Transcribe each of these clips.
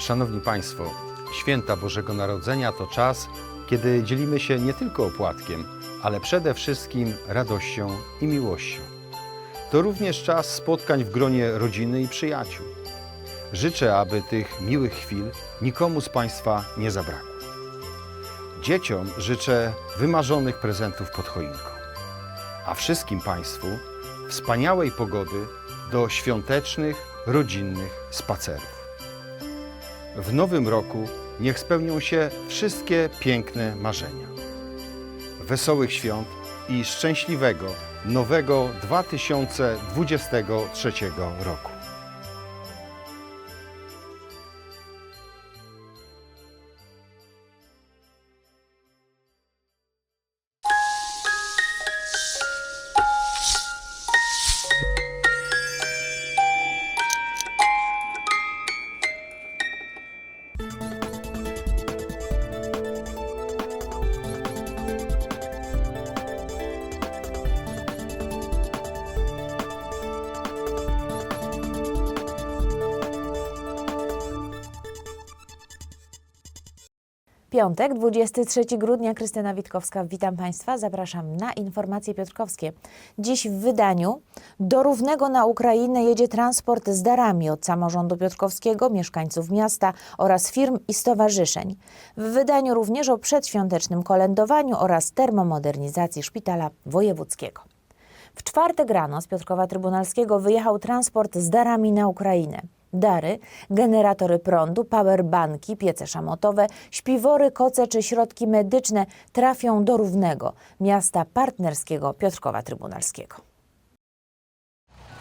Szanowni Państwo, święta Bożego Narodzenia to czas, kiedy dzielimy się nie tylko opłatkiem, ale przede wszystkim radością i miłością. To również czas spotkań w gronie rodziny i przyjaciół. Życzę, aby tych miłych chwil nikomu z Państwa nie zabrakło. Dzieciom życzę wymarzonych prezentów pod choinką, a wszystkim Państwu wspaniałej pogody do świątecznych, rodzinnych spacerów. W nowym roku niech spełnią się wszystkie piękne marzenia. Wesołych świąt i szczęśliwego nowego 2023 roku. Piątek, 23 grudnia, Krystyna Witkowska. Witam Państwa. Zapraszam na informacje piotrkowskie. Dziś w wydaniu do Równego na Ukrainę jedzie transport z darami od samorządu piotrkowskiego, mieszkańców miasta oraz firm i stowarzyszeń. W wydaniu również o przedświątecznym kolędowaniu oraz termomodernizacji szpitala wojewódzkiego. W czwartek rano z Piotrkowa Trybunalskiego wyjechał transport z darami na Ukrainę. Dary, generatory prądu, powerbanki, piece szamotowe, śpiwory, koce czy środki medyczne trafią do Równego, miasta partnerskiego Piotrkowa Trybunalskiego.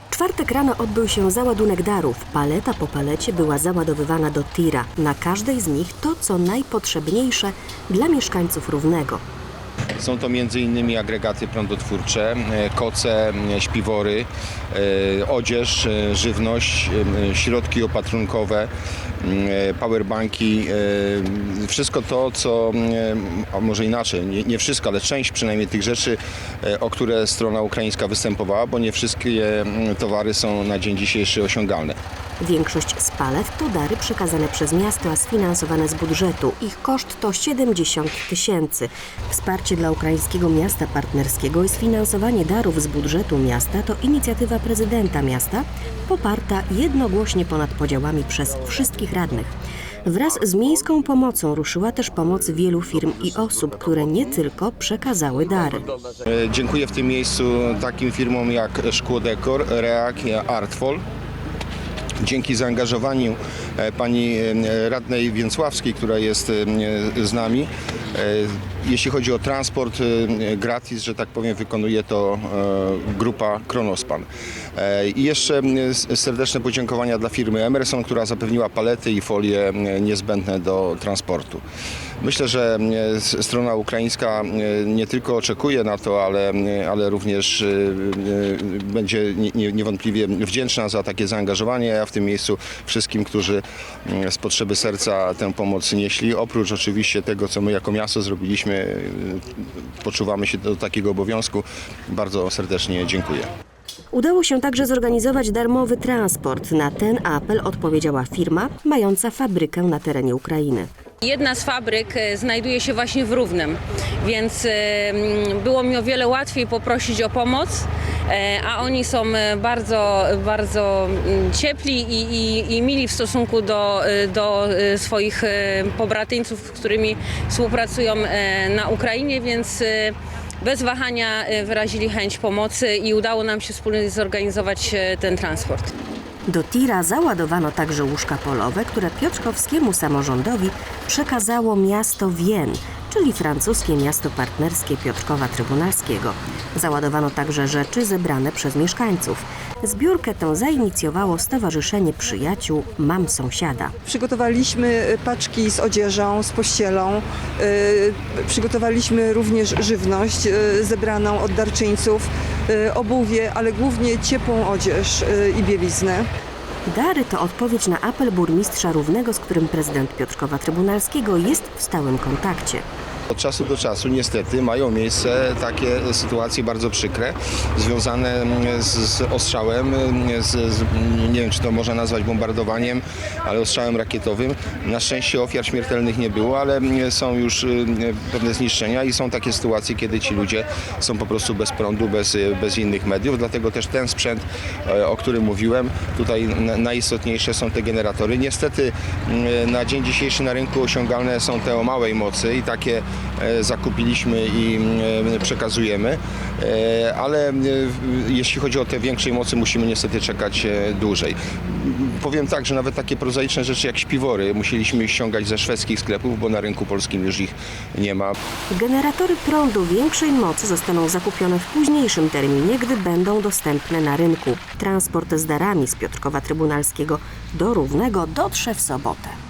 Czwartek rano odbył się załadunek darów. Paleta po palecie była załadowywana do tira. Na każdej z nich to, co najpotrzebniejsze dla mieszkańców Równego. Są to m.in. agregaty prądotwórcze, e, koce, śpiwory, e, odzież, e, żywność, środki opatrunkowe, powerbanki, wszystko to, co, a może inaczej, nie, nie wszystko, ale część przynajmniej tych rzeczy, o które strona ukraińska występowała, bo nie wszystkie towary są na dzień dzisiejszy osiągalne. Większość z to dary przekazane przez miasto, a sfinansowane z budżetu. Ich koszt to 70 tysięcy. Wsparcie dla ukraińskiego miasta partnerskiego i sfinansowanie darów z budżetu miasta to inicjatywa prezydenta miasta, poparta jednogłośnie ponad podziałami przez wszystkich radnych. Wraz z miejską pomocą ruszyła też pomoc wielu firm i osób, które nie tylko przekazały dary. E, Dziękuję w tym miejscu takim firmom jak Szkło Dekor, Reak, Artfol. Dzięki zaangażowaniu e, pani e, radnej Więcławskiej, która jest e, z nami, jeśli chodzi o transport gratis, że tak powiem, wykonuje to grupa Kronospan. E, I jeszcze m, s- serdeczne podziękowania dla firmy Emerson, która zapewniła palety i folie m, niezbędne do transportu. Myślę, że m, s- strona ukraińska nie tylko oczekuje na to, ale, ale również e, e, będzie nie- nie- niewątpliwie wdzięczna za takie zaangażowanie, a w tym miejscu wszystkim, którzy z potrzeby serca tę pomoc nieśli. Oprócz oczywiście tego, co my jako miasto zrobiliśmy, e, poczuwamy się do takiego obowiązku. Bardzo serdecznie dziękuję. Udało się także zorganizować darmowy transport. Na ten apel odpowiedziała firma mająca fabrykę na terenie Ukrainy. Jedna z fabryk e, znajduje się właśnie w Równem, więc e, było mi o wiele łatwiej poprosić o pomoc, e, a oni są bardzo, bardzo ciepli i, i, i mili w stosunku do, do swoich pobratyńców, z którymi współpracują na Ukrainie, więc bez wahania e, wyrazili chęć pomocy i udało nam się wspólnie zorganizować e, ten transport. Do tira załadowano także łóżka polowe, które Piotrkowskiemu samorządowi przekazało miasto Wien, czyli francuskie miasto partnerskie Piotrkowa Trybunalskiego. Załadowano także rzeczy zebrane przez mieszkańców. Zbiórkę tę zainicjowało Stowarzyszenie Przyjaciół Mam Sąsiada. Przygotowaliśmy y, paczki z odzieżą, z pościelą. y, Przygotowaliśmy również żywność y, zebraną od darczyńców, obuwie, ale głównie ciepłą odzież i bieliznę. Dary to odpowiedź na apel burmistrza Równego, z którym prezydent Piotrkowa Trybunalskiego jest w stałym kontakcie. Od czasu do czasu niestety mają miejsce takie sytuacje bardzo przykre, związane z, z ostrzałem, z, z, nie wiem czy to można nazwać bombardowaniem, ale ostrzałem rakietowym. Na szczęście ofiar śmiertelnych nie było, ale są już pewne zniszczenia i są takie sytuacje, kiedy ci ludzie są po prostu bez prądu, bez, bez innych mediów. Dlatego też ten sprzęt, e, o którym mówiłem, tutaj na- najistotniejsze są te generatory. Niestety mm, na dzień dzisiejszy na rynku osiągalne są te o małej mocy i takie zakupiliśmy i mm, przekazujemy, E, ale e, jeśli chodzi o te większej mocy musimy niestety czekać e, dłużej. Powiem tak, że nawet takie prozaiczne rzeczy jak śpiwory musieliśmy ściągać ze szwedzkich sklepów, bo na rynku polskim już ich nie ma. Generatory prądu większej mocy zostaną zakupione w późniejszym terminie, gdy będą dostępne na rynku. Transport z darami z Piotrkowa Trybunalskiego do Równego dotrze w sobotę.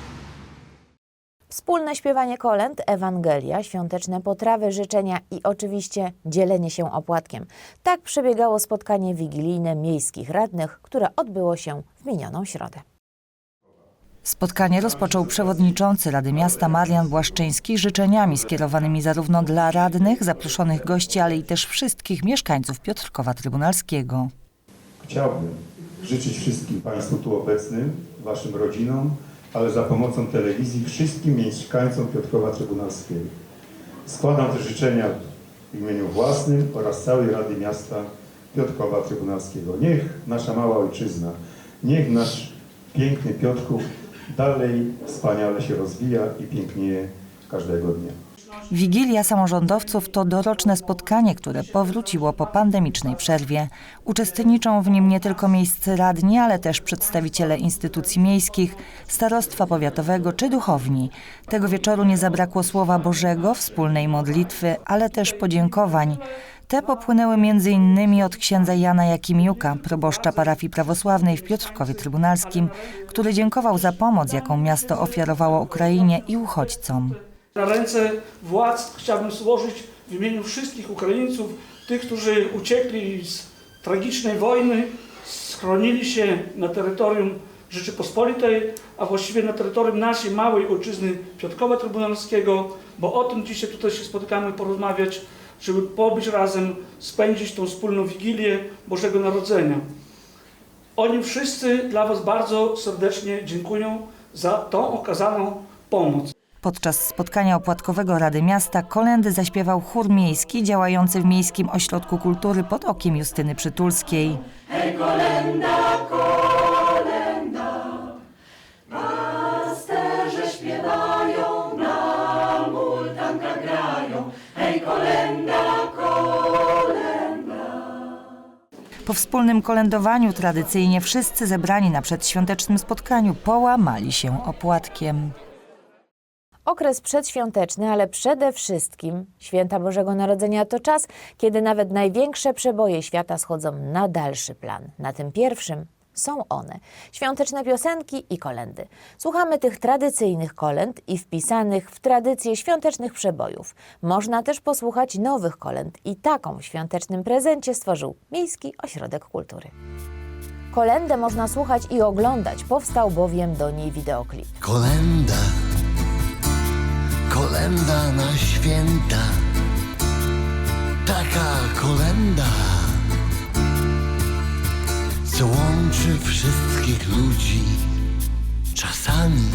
Wspólne śpiewanie kolęd, Ewangelia, świąteczne potrawy, życzenia i oczywiście dzielenie się opłatkiem. Tak przebiegało spotkanie wigilijne miejskich radnych, które odbyło się w minioną środę. Spotkanie rozpoczął przewodniczący Rady Miasta Marian Błaszczyński życzeniami skierowanymi zarówno dla radnych, zaproszonych gości, ale i też wszystkich mieszkańców Piotrkowa Trybunalskiego. Chciałbym życzyć wszystkim Państwu tu obecnym, Waszym rodzinom, ale za pomocą telewizji wszystkim mieszkańcom Piotrkowa Trybunalskiego. Składam te życzenia w imieniu własnym oraz całej Rady Miasta Piotrkowa Trybunalskiego. Niech nasza mała ojczyzna, niech nasz piękny Piotrków dalej wspaniale się rozwija i pięknieje każdego dnia. Wigilia samorządowców to doroczne spotkanie, które powróciło po pandemicznej przerwie. Uczestniczą w nim nie tylko miejscy radni, ale też przedstawiciele instytucji miejskich, starostwa powiatowego czy duchowni. Tego wieczoru nie zabrakło Słowa Bożego, wspólnej modlitwy, ale też podziękowań. Te popłynęły m.in. od księdza Jana Jakimiuka, proboszcza parafii prawosławnej w Piotrkowie Trybunalskim, który dziękował za pomoc, jaką miasto ofiarowało Ukrainie i uchodźcom. Na ręce władz chciałbym złożyć w imieniu wszystkich Ukraińców, tych, którzy uciekli z tragicznej wojny, schronili się na terytorium Rzeczypospolitej, a właściwie na terytorium naszej małej ojczyzny Piotrkowa Trybunalskiego, bo o tym dzisiaj tutaj się spotykamy porozmawiać, żeby pobyć razem, spędzić tą wspólną Wigilię Bożego Narodzenia. Oni wszyscy dla Was bardzo serdecznie dziękują za tą okazaną pomoc. Podczas spotkania opłatkowego Rady Miasta kolendy zaśpiewał chór miejski działający w Miejskim Ośrodku Kultury pod okiem Justyny Przytulskiej. Po wspólnym kolędowaniu tradycyjnie wszyscy zebrani na przedświątecznym spotkaniu połamali się opłatkiem. Okres przedświąteczny, ale przede wszystkim święta Bożego Narodzenia to czas, kiedy nawet największe przeboje świata schodzą na dalszy plan. Na tym pierwszym są one świąteczne piosenki i kolendy. Słuchamy tych tradycyjnych kolęd i wpisanych w tradycję świątecznych przebojów. Można też posłuchać nowych kolęd i taką w świątecznym prezencie stworzył Miejski Ośrodek Kultury. Kolendę można słuchać i oglądać, powstał bowiem do niej wideoklip. Kolenda, kolenda na święta, taka kolenda, co łączy wszystkich ludzi. Czasami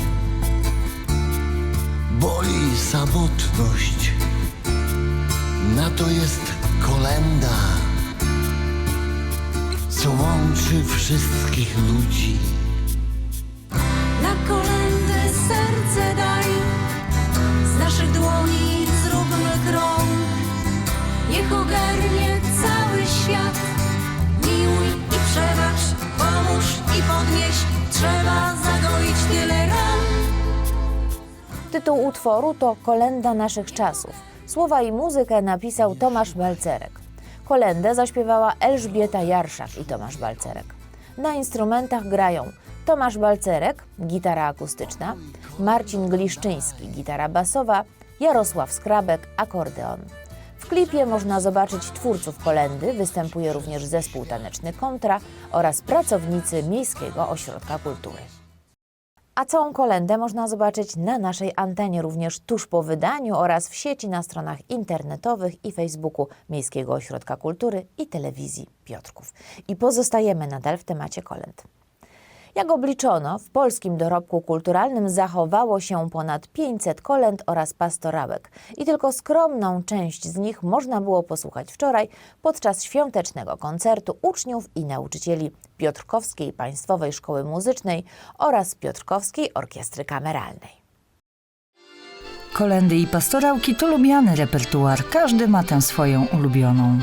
boli samotność, na to jest kolenda, co łączy wszystkich ludzi. Naszych dłoni zróbmy krąg. Niech ogarnie cały świat, miłuj i przebacz, pomóż i podnieś, trzeba zagoić tyle ran. Tytuł utworu to Kolenda naszych czasów. Słowa i muzykę napisał Tomasz Balcerek. Kolendę zaśpiewała Elżbieta Jarszak i Tomasz Balcerek. Na instrumentach grają Tomasz Balcerek, gitara akustyczna, Marcin Gliszczyński, gitara basowa, Jarosław Skrabek, akordeon. W klipie można zobaczyć twórców kolendy, występuje również zespół taneczny Kontra oraz pracownicy Miejskiego Ośrodka Kultury. A całą kolendę można zobaczyć na naszej antenie również tuż po wydaniu oraz w sieci na stronach internetowych i Facebooku Miejskiego Ośrodka Kultury i Telewizji Piotrków. I pozostajemy nadal w temacie kolęd. Jak obliczono, w polskim dorobku kulturalnym zachowało się ponad 500 kolęd oraz pastorałek i tylko skromną część z nich można było posłuchać wczoraj podczas świątecznego koncertu uczniów i nauczycieli Piotrkowskiej Państwowej Szkoły Muzycznej oraz Piotrkowskiej Orkiestry Kameralnej. Kolendy i pastorałki to lubiany repertuar. Każdy ma tę swoją ulubioną.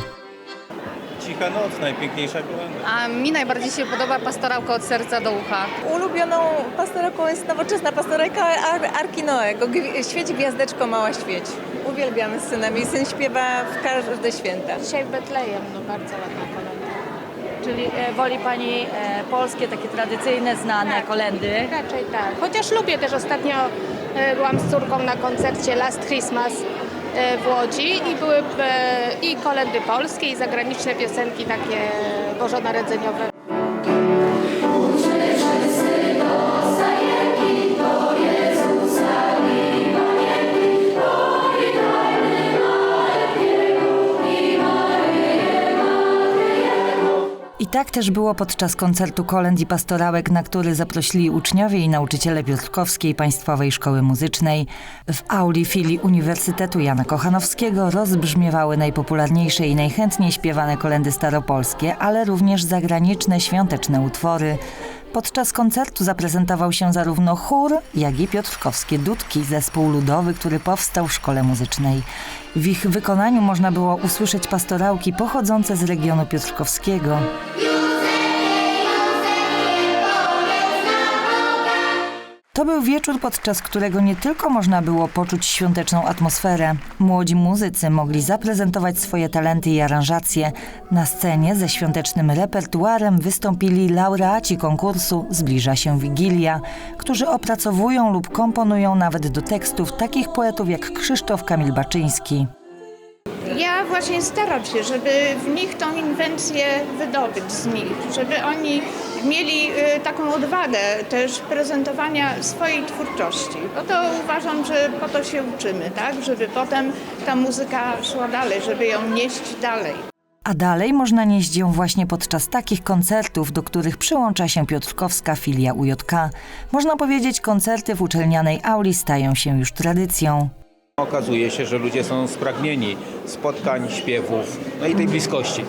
Cicha noc, najpiękniejsza kolenda. A mi najbardziej się podoba pastorałka od serca do ucha. Ulubioną pastorałką jest nowoczesna pastorałka Ar Arki Noego. Świeć gwiazdeczko, mała świeć. Uwielbiamy z synem i syn śpiewa w każde święta. Dzisiaj w Betlejem, no bardzo ładna kolenda. Czyli e, woli Pani e, polskie, takie tradycyjne, znane kolendy? Raczej tak. Chociaż lubię też ostatnio e, byłam z córką na koncercie Last Christmas w Łodzi i były e, i kolendy polskie i zagraniczne piosenki takie bożonarodzeniowe. Tak też było podczas koncertu kolęd i pastorałek, na który zaprosili uczniowie i nauczyciele Piotrkowskiej Państwowej Szkoły Muzycznej. W auli filii Uniwersytetu Jana Kochanowskiego rozbrzmiewały najpopularniejsze i najchętniej śpiewane kolendy staropolskie, ale również zagraniczne świąteczne utwory. Podczas koncertu zaprezentował się zarówno chór, jak i Piotrkowskie Dudki, zespół ludowy, który powstał w szkole muzycznej. W ich wykonaniu można było usłyszeć pastorałki pochodzące z regionu piotrkowskiego. To był wieczór, podczas którego nie tylko można było poczuć świąteczną atmosferę. Młodzi muzycy mogli zaprezentować swoje talenty i aranżacje. Na scenie ze świątecznym repertuarem wystąpili laureaci konkursu Zbliża się Wigilia, którzy opracowują lub komponują nawet do tekstów takich poetów jak Krzysztof Kamil Baczyński. Ja właśnie staram się, żeby w nich tą inwencję wydobyć z nich, żeby oni mieli y, taką odwagę też prezentowania swojej twórczości. Bo to uważam, że po to się uczymy, tak? Żeby potem ta muzyka szła dalej, żeby ją nieść dalej. A dalej można nieść ją właśnie podczas takich koncertów, do których przyłącza się Piotrkowska filia UJK. Można powiedzieć, koncerty w uczelnianej auli stają się już tradycją. Okazuje się, że ludzie są spragnieni spotkań, śpiewów, no i tej bliskości.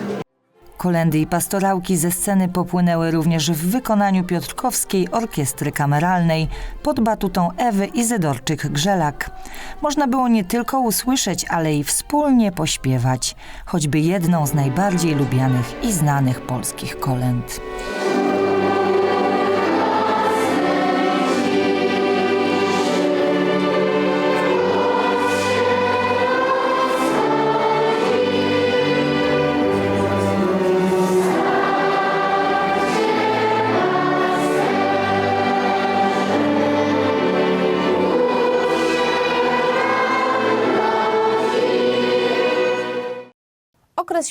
Kolendy i pastorałki ze sceny popłynęły również w wykonaniu Piotrkowskiej Orkiestry Kameralnej pod batutą Ewy Izydorczyk-Grzelak. Można było nie tylko usłyszeć, ale i wspólnie pośpiewać, choćby jedną z najbardziej lubianych i znanych polskich kolęd.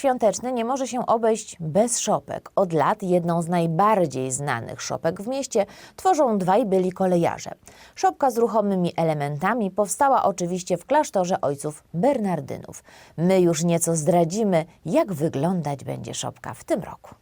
Świąteczny nie może się obejść bez szopek. Od lat jedną z najbardziej znanych szopek w mieście tworzą dwaj byli kolejarze. Szopka z ruchomymi elementami powstała oczywiście w klasztorze ojców Bernardynów. My już nieco zdradzimy, jak wyglądać będzie szopka w tym roku.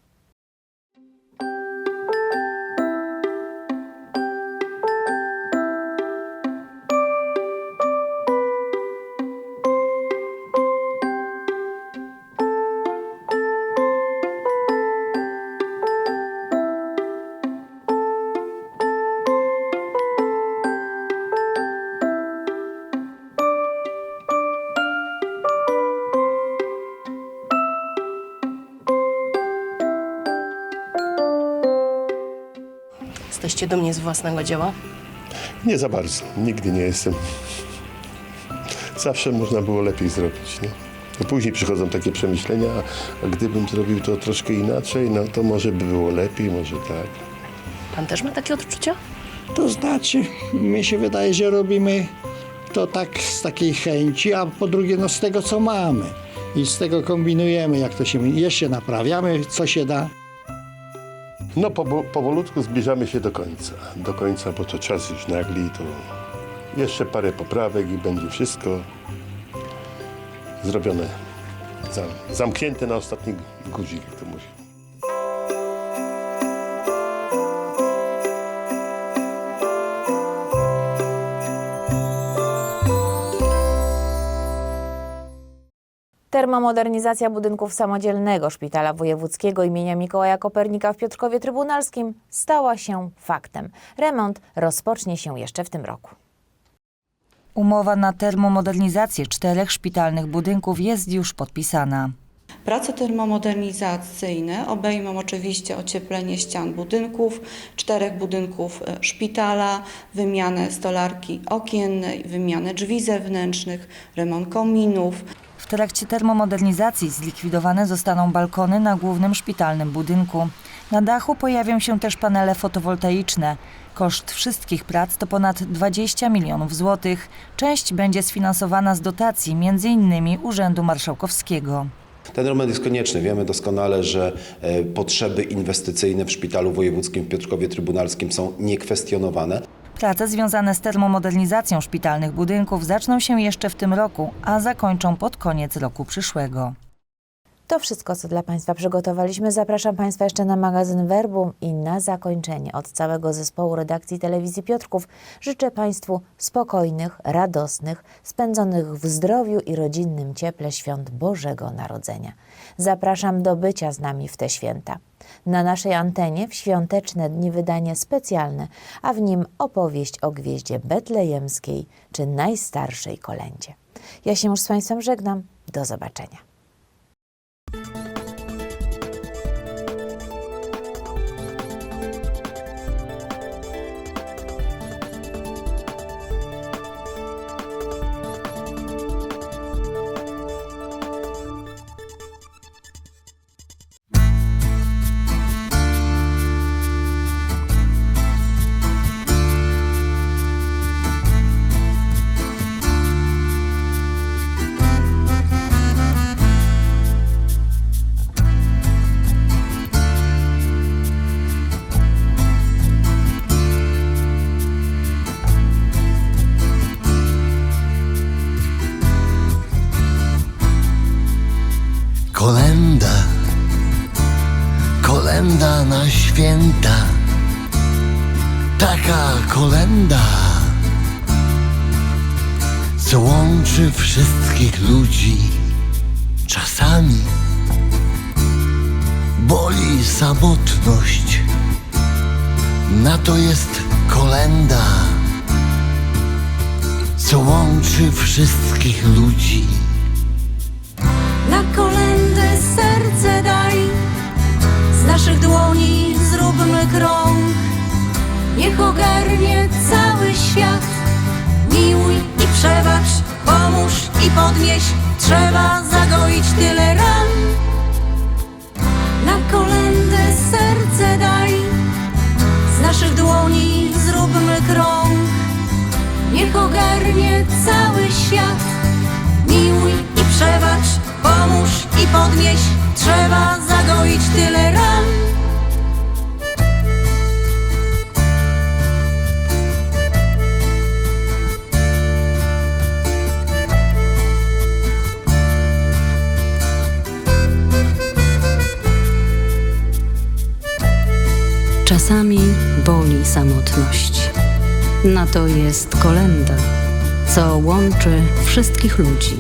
Jesteście dumni z własnego dzieła? Nie za bardzo. Nigdy nie jestem. Zawsze można było lepiej zrobić. Nie? To później przychodzą takie przemyślenia, a, a gdybym zrobił to troszkę inaczej, no to może by było lepiej, może tak. Pan też ma takie odczucia? To znaczy, mi się wydaje, że robimy to tak z takiej chęci, a po drugie no z tego, co mamy. I z tego kombinujemy, jak to się jeszcze naprawiamy, co się da. No powo- powolutku zbliżamy się do końca. Do końca, bo to czas już nagli, to jeszcze parę poprawek i będzie wszystko zrobione. Za- zamknięte na ostatni guzik, jak to mówi. Termomodernizacja budynków samodzielnego Szpitala Wojewódzkiego imienia Mikołaja Kopernika w Piotrkowie Trybunalskim stała się faktem. Remont rozpocznie się jeszcze w tym roku. Umowa na termomodernizację czterech szpitalnych budynków jest już podpisana. Prace termomodernizacyjne obejmą oczywiście ocieplenie ścian budynków, czterech budynków e, szpitala, wymianę stolarki okiennej, wymianę drzwi zewnętrznych, remont kominów. Trakcie termomodernizacji zlikwidowane zostaną balkony na głównym szpitalnym budynku. Na dachu pojawią się też panele fotowoltaiczne. Koszt wszystkich prac to ponad 20 milionów złotych. Część będzie sfinansowana z dotacji m.in. Urzędu Marszałkowskiego. Ten remont jest konieczny. Wiemy doskonale, że e, potrzeby inwestycyjne w Szpitalu Wojewódzkim w Piotrkowie Trybunalskim są niekwestionowane. Prace związane z termomodernizacją szpitalnych budynków zaczną się jeszcze w tym roku, a zakończą pod koniec roku przyszłego. To wszystko, co dla Państwa przygotowaliśmy. Zapraszam Państwa jeszcze na magazyn Verbum i na zakończenie od całego zespołu redakcji telewizji Piotrków życzę Państwu spokojnych, radosnych, spędzonych w zdrowiu i rodzinnym cieple świąt Bożego Narodzenia. Zapraszam do bycia z nami w te święta. Na naszej antenie w świąteczne dni wydanie specjalne, a w nim opowieść o gwieździe betlejemskiej czy najstarszej kolędzie. Ja się już z Państwem żegnam. Do zobaczenia. Wszystkich ludzi. Na kolendę serce daj, z naszych dłoni zróbmy krąg. Niech ogarnie cały świat. Miłuj i przebacz, pomóż i podnieś, trzeba zagoić tyle ran. Na kolendę serce daj, z naszych dłoni zróbmy krąg. Niech ogarnie cały świat. Miłuj i przebacz, pomóż i podnieś, trzeba zagoić tyle ran. Czasami boli samotność. Na to jest kolenda, co łączy wszystkich ludzi.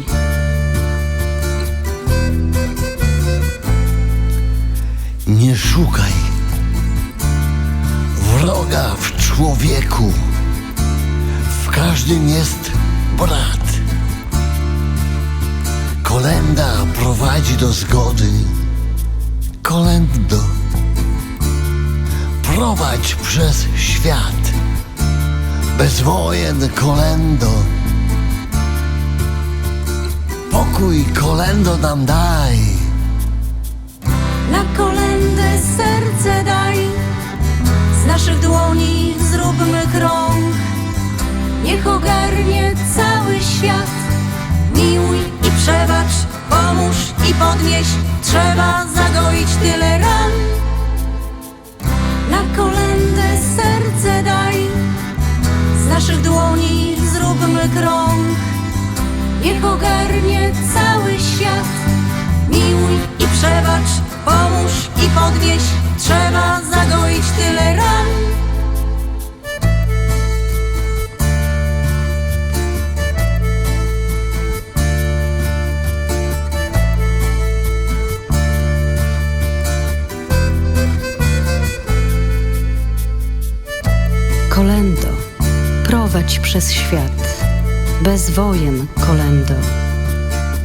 Nie szukaj wroga w człowieku. W każdym jest brat. Kolenda prowadzi do zgody. Kolendo, prowadź przez świat. Bez wojen, kolendo. Pokój, kolendo nam daj. Na kolendę serce daj, z naszych dłoni zróbmy krąg. Niech ogarnie cały świat. Miłuj i przebacz, pomóż i podnieś, trzeba zagoić tyle ran. naszych dłoni zróbmy krąg. Niech ogarnie cały świat. Miłuj i przebacz, pomóż i podnieś. Trzeba zagoić tyle ran. Kolędo prowadź przez świat. Bez wojen, kolendo.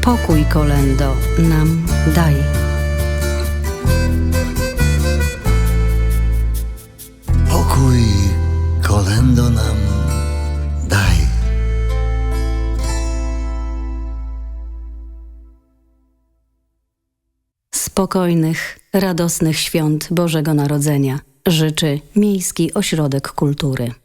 Pokój, kolendo, nam daj. Pokój kolendo nam daj. Spokojnych, radosnych świąt Bożego Narodzenia życzy Miejski Ośrodek Kultury.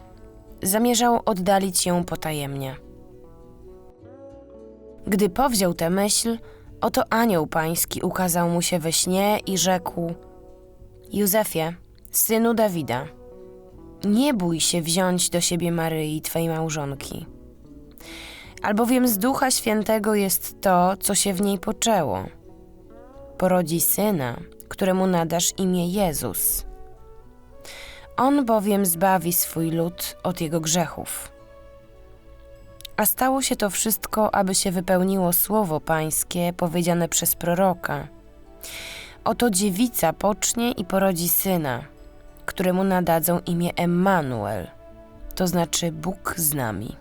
zamierzał oddalić ją potajemnie. Gdy powziął tę myśl, oto anioł pański ukazał mu się we śnie i rzekł: Józefie, synu Dawida, nie bój się wziąć do siebie Maryi, twej małżonki, albowiem z Ducha Świętego jest to, co się w niej poczęło. Porodzi syna, któremu nadasz imię Jezus. On bowiem zbawi swój lud od jego grzechów. A stało się to wszystko, aby się wypełniło słowo Pańskie powiedziane przez proroka. Oto dziewica pocznie i porodzi syna, któremu nadadzą imię Emmanuel, to znaczy Bóg z nami.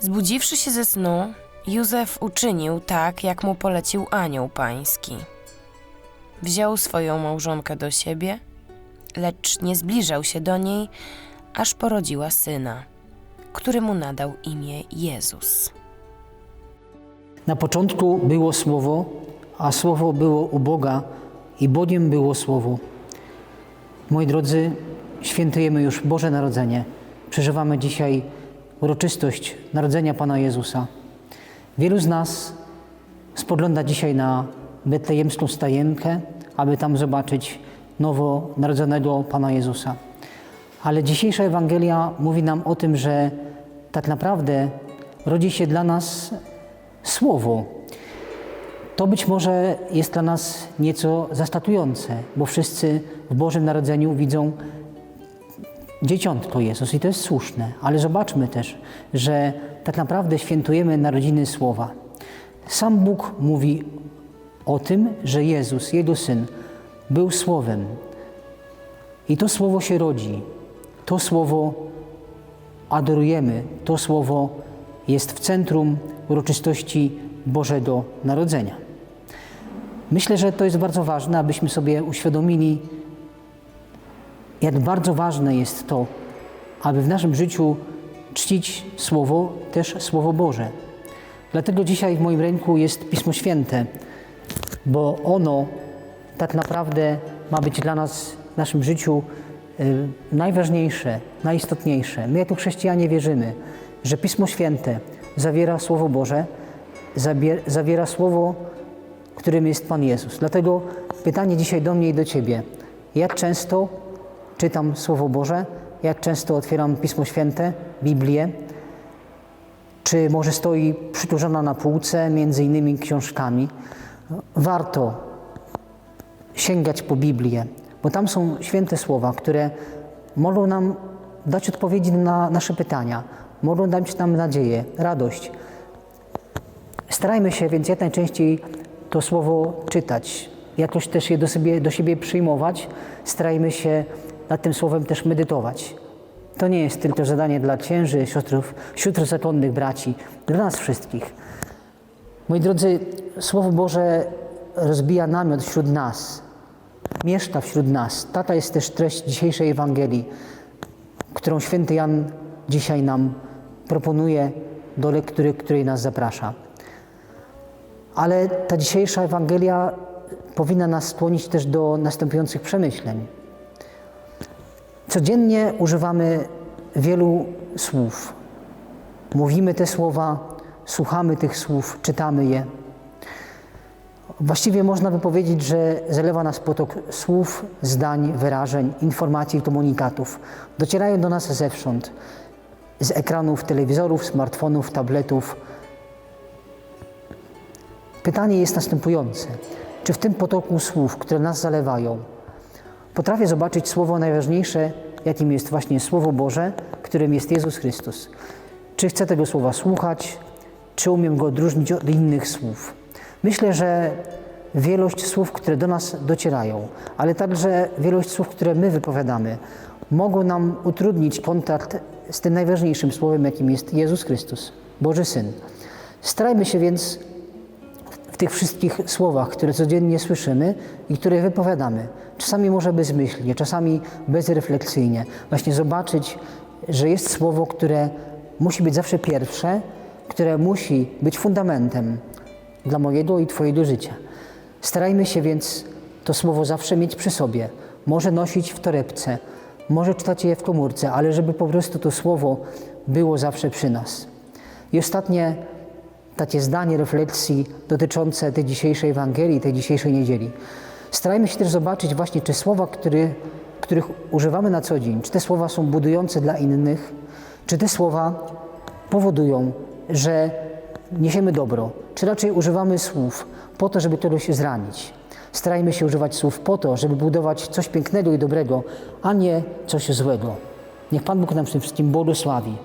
Zbudziwszy się ze snu, Józef uczynił tak, jak mu polecił anioł pański. Wziął swoją małżonkę do siebie, lecz nie zbliżał się do niej, aż porodziła syna, któremu nadał imię Jezus. Na początku było Słowo, a Słowo było u Boga i Bogiem było Słowo. Moi drodzy, świętujemy już Boże Narodzenie. Przeżywamy dzisiaj uroczystość Narodzenia Pana Jezusa. Wielu z nas spogląda dzisiaj na betlejemską stajenkę, aby tam zobaczyć nowo narodzonego Pana Jezusa. Ale dzisiejsza Ewangelia mówi nam o tym, że tak naprawdę rodzi się dla nas Słowo. To być może jest dla nas nieco zastatujące, bo wszyscy w Bożym Narodzeniu widzą dzieciątko Jezus i to jest słuszne, ale zobaczmy też, że tak naprawdę świętujemy narodziny Słowa. Sam Bóg mówi o tym, że Jezus, Jego Syn, był Słowem. I to Słowo się rodzi. To Słowo adorujemy. To Słowo jest w centrum uroczystości Bożego Narodzenia. Myślę, że to jest bardzo ważne, abyśmy sobie uświadomili, jak bardzo ważne jest to, aby w naszym życiu czcić Słowo, też Słowo Boże. Dlatego dzisiaj w moim ręku jest Pismo Święte, bo ono tak naprawdę ma być dla nas w naszym życiu y, najważniejsze, najistotniejsze. My jako chrześcijanie wierzymy, że Pismo Święte zawiera Słowo Boże, zawiera Słowo, którym jest Pan Jezus. Dlatego pytanie dzisiaj do mnie i do Ciebie. Jak często czytam Słowo Boże? Jak często otwieram Pismo Święte, Biblię? Czy może stoi przyturzona na półce między innymi książkami? Warto sięgać po Biblię, bo tam są święte słowa, które mogą nam dać odpowiedzi na nasze pytania, mogą dać nam nadzieję, radość. Starajmy się więc jak najczęściej to słowo czytać, jakoś też je do, sobie, do siebie przyjmować. Starajmy się nad tym słowem też medytować. To nie jest tylko zadanie dla księży, siostrów, sióstr zakonnych braci, dla nas wszystkich. Moi drodzy, Słowo Boże rozbija namiot wśród nas, mieszka wśród nas. Taka jest też treść dzisiejszej Ewangelii, którą święty Jan dzisiaj nam proponuje do lektury, której nas zaprasza. Ale ta dzisiejsza Ewangelia powinna nas skłonić też do następujących przemyśleń. Codziennie używamy wielu słów. Mówimy te słowa, słuchamy tych słów, czytamy je. Właściwie można by powiedzieć, że zalewa nas potok słów, zdań, wyrażeń, informacji i komunikatów. Docierają do nas zewsząd, z ekranów telewizorów, smartfonów, tabletów. Pytanie jest następujące. Czy w tym potoku słów, które nas zalewają, potrafię zobaczyć słowo najważniejsze, jakim jest właśnie Słowo Boże, którym jest Jezus Chrystus? Czy chcę tego słowa słuchać, czy umiem go odróżnić od innych słów? Myślę, że wielość słów, które do nas docierają, ale także wielość słów, które my wypowiadamy, mogą nam utrudnić kontakt z tym najważniejszym słowem, jakim jest Jezus Chrystus, Boży Syn. Starajmy się więc w tych wszystkich słowach, które codziennie słyszymy i które wypowiadamy, czasami może bezmyślnie, czasami bezrefleksyjnie, właśnie zobaczyć, że jest słowo, które musi być zawsze pierwsze, które musi być fundamentem dla mojego i Twojego życia. Starajmy się więc to słowo zawsze mieć przy sobie, może nosić w torebce, może czytać je w komórce, ale żeby po prostu to słowo było zawsze przy nas. I ostatnie takie zdanie refleksji dotyczące tej dzisiejszej Ewangelii, tej dzisiejszej niedzieli. Starajmy się też zobaczyć właśnie, czy słowa, który, których używamy na co dzień, czy te słowa są budujące dla innych, czy te słowa powodują, że niesiemy dobro, czy raczej używamy słów po to, żeby kogoś zranić. Starajmy się używać słów po to, żeby budować coś pięknego i dobrego, a nie coś złego. Niech Pan Bóg nam wszystkim błogosławi.